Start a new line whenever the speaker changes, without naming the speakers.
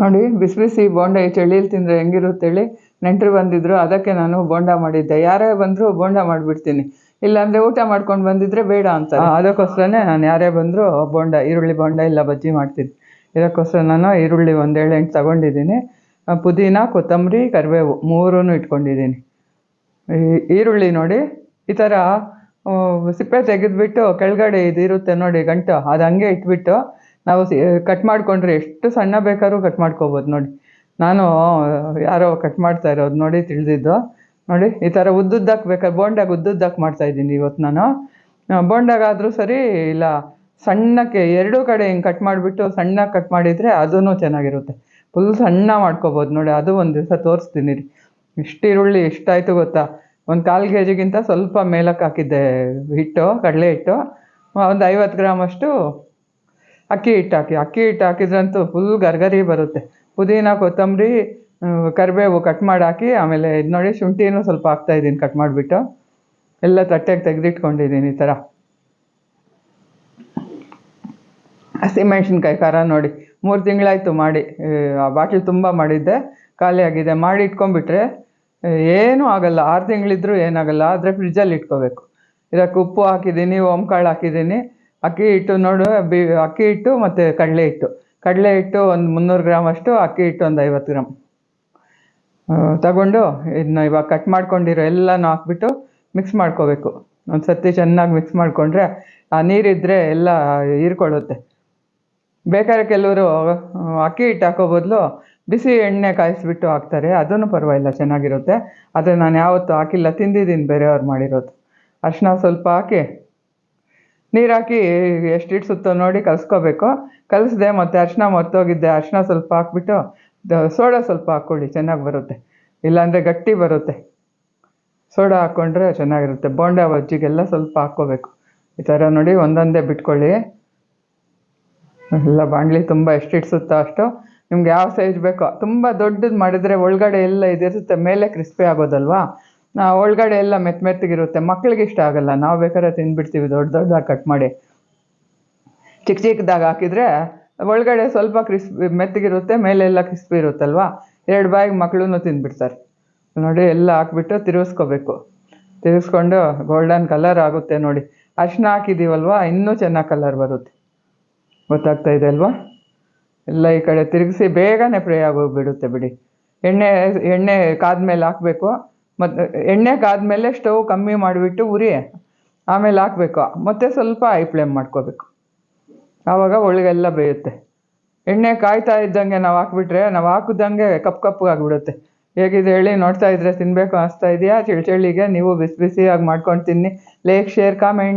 ನೋಡಿ ಬಿಸಿ ಬಿಸಿ ಬೋಂಡ ಈ ಚಳಿಯಲ್ಲಿ ತಿಂದರೆ ಹೆಂಗಿರುತ್ತೆ ಹೇಳಿ ನೆಂಟರು ಬಂದಿದ್ರು, ಅದಕ್ಕೆ ನಾನು ಬೋಂಡ ಮಾಡಿದ್ದೆ. ಯಾರೇ ಬಂದರೂ ಬೋಂಡ ಮಾಡಿಬಿಡ್ತೀನಿ. ಇಲ್ಲಾಂದರೆ ಊಟ ಮಾಡ್ಕೊಂಡು ಬಂದಿದ್ರೆ ಬೇಡ ಅಂತ ಅದಕ್ಕೋಸ್ಕರನೇ ನಾನು ಯಾರೇ ಬಂದರೂ ಬೋಂಡ, ಈರುಳ್ಳಿ ಬೋಂಡ ಇಲ್ಲ ಬಜ್ಜಿ ಮಾಡ್ತೀನಿ. ಇದಕ್ಕೋಸ್ಕರ ನಾನು ಈರುಳ್ಳಿ ಒಂದು ಎಂಟು ತಗೊಂಡಿದ್ದೀನಿ. ಪುದೀನ, ಕೊತ್ತಂಬರಿ, ಕರಿಬೇವು ಮೂರೂ ಇಟ್ಕೊಂಡಿದ್ದೀನಿ. ಈರುಳ್ಳಿ ನೋಡಿ, ಈ ಥರ ಸಿಪ್ಪೆ ತೆಗೆದುಬಿಟ್ಟು ಕೆಳಗಡೆ ಇದಿರುತ್ತೆ ನೋಡಿ ಗಂಟು, ಅದು ಹಂಗೆ ಇಟ್ಬಿಟ್ಟು ನಾವು ಕಟ್ ಮಾಡಿಕೊಂಡ್ರೆ ಎಷ್ಟು ಸಣ್ಣ ಬೇಕಾದ್ರೂ ಕಟ್ ಮಾಡ್ಕೋಬೋದು ನೋಡಿ. ನಾನು ಯಾರೋ ಕಟ್ ಮಾಡ್ತಾ ಇರೋದು ನೋಡಿ ತಿಳಿದಿದ್ದು. ನೋಡಿ, ಈ ಥರ ಉದ್ದುದ್ದಕ್ಕೆ ಬೇಕಾದ್ರೆ ಬೋಂಡಾಗ ಉದ್ದುದ್ದಕ್ಕೆ ಮಾಡ್ತಾ ಇದ್ದೀನಿ ಇವತ್ತು ನಾನು. ಬೋಂಡಾಗಾದರೂ ಸರಿ, ಇಲ್ಲ, ಸಣ್ಣಕ್ಕೆ ಎರಡೂ ಕಡೆ ಹಿಂಗೆ ಕಟ್ ಮಾಡಿಬಿಟ್ಟು ಸಣ್ಣ ಕಟ್ ಮಾಡಿದರೆ ಅದೂ ಚೆನ್ನಾಗಿರುತ್ತೆ. ಫುಲ್ ಸಣ್ಣ ಮಾಡ್ಕೋಬೋದು ನೋಡಿ, ಅದು ಒಂದು ದಿವಸ ತೋರಿಸ್ತೀನಿ ರೀ. ಇಷ್ಟು ಈರುಳ್ಳಿ ಎಷ್ಟಾಯಿತು ಗೊತ್ತಾ? ಒಂದು ಕಾಲು ಕೆ ಜಿಗಿಂತ ಸ್ವಲ್ಪ ಮೇಲಕ್ಕೆ ಹಾಕಿದ್ದೆ ಹಿಟ್ಟು, ಕಡಲೆ ಹಿಟ್ಟು. ಒಂದು ಐವತ್ತು ಗ್ರಾಮ್ ಅಷ್ಟು ಅಕ್ಕಿ ಹಿಟ್ಟು ಹಾಕಿ ಅಕ್ಕಿ ಹಿಟ್ಟು ಹಾಕಿದ್ರಂತೂ ಫುಲ್ ಗರ್ಗರಿ ಬರುತ್ತೆ. ಪುದೀನ, ಕೊತ್ತಂಬರಿ ಕರಿಬೇವು ಕಟ್ ಮಾಡಿ ಹಾಕಿ ಆಮೇಲೆ ಇದು ನೋಡಿ ಶುಂಠಿನೂ ಸ್ವಲ್ಪ ಹಾಕ್ತಾಯಿದ್ದೀನಿ ಕಟ್ ಮಾಡಿಬಿಟ್ಟು. ಎಲ್ಲ ತಟ್ಟೆಗೆ ತೆಗೆದಿಟ್ಕೊಂಡಿದ್ದೀನಿ ಈ ಥರ. ಹಸಿಮೆಣ್ಸಿನ್ಕಾಯಿ ಖಾರ ನೋಡಿ. ಮೂರು ತಿಂಗಳಾಯಿತು ಮಾಡಿ ಆ ಬಾಟ್ಲು ತುಂಬ ಮಾಡಿದ್ದೆ. ಖಾಲಿಯಾಗಿದೆ ಮಾಡಿ ಇಟ್ಕೊಂಡ್ಬಿಟ್ರೆ ಏನೂ ಆಗಲ್ಲ. ಆರು ತಿಂಗಳಿದ್ರೂ ಏನಾಗಲ್ಲ. ಆದರೆ ಫ್ರಿಜ್ಜಲ್ಲಿ ಇಟ್ಕೋಬೇಕು. ಇದಕ್ಕೆ ಉಪ್ಪು ಹಾಕಿದ್ದೀನಿ ಓಂಕಾಳು ಹಾಕಿದ್ದೀನಿ. ಅಕ್ಕಿ ಹಿಟ್ಟು ನೋಡು, ಬಿ, ಅಕ್ಕಿ ಹಿಟ್ಟು ಮತ್ತು ಕಡಲೆ ಹಿಟ್ಟು. ಕಡಲೆ ಹಿಟ್ಟು ಒಂದು ಮುನ್ನೂರು ಗ್ರಾಮ್ ಅಷ್ಟು, ಅಕ್ಕಿ ಹಿಟ್ಟು ಒಂದು ಐವತ್ತು ಗ್ರಾಮ್ ತಗೊಂಡು ಇದನ್ನ ಇವಾಗ ಕಟ್ ಮಾಡ್ಕೊಂಡಿರೋ ಎಲ್ಲನೂ ಹಾಕ್ಬಿಟ್ಟು ಮಿಕ್ಸ್ ಮಾಡ್ಕೋಬೇಕು. ಒಂದು ಸರ್ತಿ ಚೆನ್ನಾಗಿ ಮಿಕ್ಸ್ ಮಾಡಿಕೊಂಡ್ರೆ ಆ ನೀರಿದ್ದರೆ ಎಲ್ಲ ಹೀರ್ಕೊಳ್ಳುತ್ತೆ. ಬೇಕಾದ್ರೆ ಕೆಲವರು, ಅಕ್ಕಿ ಹಿಟ್ಟು ಹಾಕೋ ಬದಲು ಬಿಸಿ ಎಣ್ಣೆ ಕಾಯಿಸ್ಬಿಟ್ಟು ಹಾಕ್ತಾರೆ. ಅದೂ ಪರವಾಗಿಲ್ಲ, ಚೆನ್ನಾಗಿರುತ್ತೆ. ಆದರೆ ನಾನು ಯಾವತ್ತೂ ಹಾಕಿಲ್ಲ, ತಿಂದಿದ್ದೀನಿ ಬೇರೆಯವ್ರು ಮಾಡಿರೋದು. ಅರ್ಶಿನ ಸ್ವಲ್ಪ ಹಾಕಿ ನೀರು ಹಾಕಿ ಎಷ್ಟು ಇಡ್ಸುತ್ತೋ ನೋಡಿ ಕಲಿಸ್ಕೋಬೇಕು. ಕಲಿಸ್ದೆ ಮತ್ತು ಅರಿಶಿನ ಮರ್ತೋಗಿದ್ದೆ. ಅರಿಶಿನ ಸ್ವಲ್ಪ ಹಾಕ್ಬಿಟ್ಟು ಸೋಡಾ ಸ್ವಲ್ಪ ಹಾಕ್ಕೊಳ್ಳಿ, ಚೆನ್ನಾಗಿ ಬರುತ್ತೆ. ಇಲ್ಲಾಂದರೆ ಗಟ್ಟಿ ಬರುತ್ತೆ. ಸೋಡಾ ಹಾಕ್ಕೊಂಡ್ರೆ ಚೆನ್ನಾಗಿರುತ್ತೆ. ಬೋಂಡ ಬಜ್ಜಿಗೆಲ್ಲ ಸ್ವಲ್ಪ ಹಾಕ್ಕೋಬೇಕು. ಈ ಥರ ನೋಡಿ ಒಂದೊಂದೇ ಬಿಟ್ಕೊಳ್ಳಿ. ಎಲ್ಲ ಬಾಣಲಿ ತುಂಬ ಎಷ್ಟು ಇಡ್ಸುತ್ತೋ ಅಷ್ಟು. ನಿಮ್ಗೆ ಯಾವ ಸೈಜ್ ಬೇಕೋ, ತುಂಬ ದೊಡ್ಡದು ಮಾಡಿದರೆ ಒಳಗಡೆ ಎಲ್ಲ ಇದಿರುತ್ತೆ. ಮೇಲೆ ಕ್ರಿಸ್ಪಿ ಆಗೋದಲ್ವಾ? ನಾ ಒಳಗಡೆ ಎಲ್ಲ ಮೆತ್ತ ಮೆತ್ತಗಿರುತ್ತೆ. ಮಕ್ಳಿಗೆ ಇಷ್ಟ ಆಗಲ್ಲ. ನಾವು ಬೇಕಾದ್ರೆ ತಿಂದ್ಬಿಡ್ತೀವಿ ದೊಡ್ಡ ದೊಡ್ಡದಾಗಿ ಕಟ್ ಮಾಡಿ. ಚಿಕ್ಕ ಚಿಕ್ಕದಾಗಿ ಹಾಕಿದರೆ ಒಳಗಡೆ ಸ್ವಲ್ಪ ಕ್ರಿಸ್ಪಿ ಮೆತ್ತಗಿರುತ್ತೆ, ಮೇಲೆಲ್ಲ ಕ್ರಿಸ್ಪಿ ಇರುತ್ತಲ್ವಾ? ಎರಡು ಬಾಯಿಗೆ ಮಕ್ಕಳೂ ತಿಂದ್ಬಿಡ್ತಾರೆ ನೋಡಿ, ಎಲ್ಲ ಹಾಕ್ಬಿಟ್ಟು ತಿರುಗಿಸ್ಕೋಬೇಕು. ತಿರುಗಿಸ್ಕೊಂಡು ಗೋಲ್ಡನ್ ಕಲರ್ ಆಗುತ್ತೆ ನೋಡಿ. ಅರಿಶಿನ ಹಾಕಿದ್ದೀವಲ್ವಾ ಇನ್ನೂ ಚೆನ್ನಾಗಿ ಕಲರ್ ಬರುತ್ತೆ. ಗೊತ್ತಾಗ್ತಾ ಇದೆ ಅಲ್ವಾ? ಎಲ್ಲ ಈ ಕಡೆ ತಿರುಗಿಸಿ ಬೇಗನೆ ಫ್ರೈ ಆಗೋಗ್ಬಿಡುತ್ತೆ ಬಿಡಿ. ಎಣ್ಣೆ ಎಣ್ಣೆ ಕಾದ ಮೇಲೆ ಹಾಕಬೇಕು. ಮತ್ತು ಎಣ್ಣೆ ಕಾದ್ಮೇಲೆ ಸ್ಟವ್ ಕಮ್ಮಿ ಮಾಡಿಬಿಟ್ಟು ಉರಿ, ಆಮೇಲೆ ಹಾಕಬೇಕು. ಮತ್ತೆ ಸ್ವಲ್ಪ ಹೈ ಫ್ಲೇಮ್ ಮಾಡ್ಕೋಬೇಕು. ಆವಾಗ ಒಳಗೆಲ್ಲ ಬೇಯುತ್ತೆ. ಎಣ್ಣೆ ಕಾಯ್ತಾ ಇದ್ದಂಗೆ ನಾವು ಹಾಕ್ಬಿಟ್ರೆ, ನಾವು ಹಾಕಿದಂಗೆ ಕಪ್ಪು ಕಪ್ಪಗಾಗ್ಬಿಡುತ್ತೆ ಹೇಗಿದೆ ಹೇಳಿ ನೋಡ್ತಾ ಇದ್ರೆ ತಿನ್ನಬೇಕು ಅನಿಸ್ತಾ ಇದೆಯಾ? ಚಳಿ ಚಳಿಗೆ ನೀವು ಬಿಸಿ ಬಿಸಿಯಾಗಿ ಮಾಡ್ಕೊಂಡು ತಿನ್ನಿ. Like share comment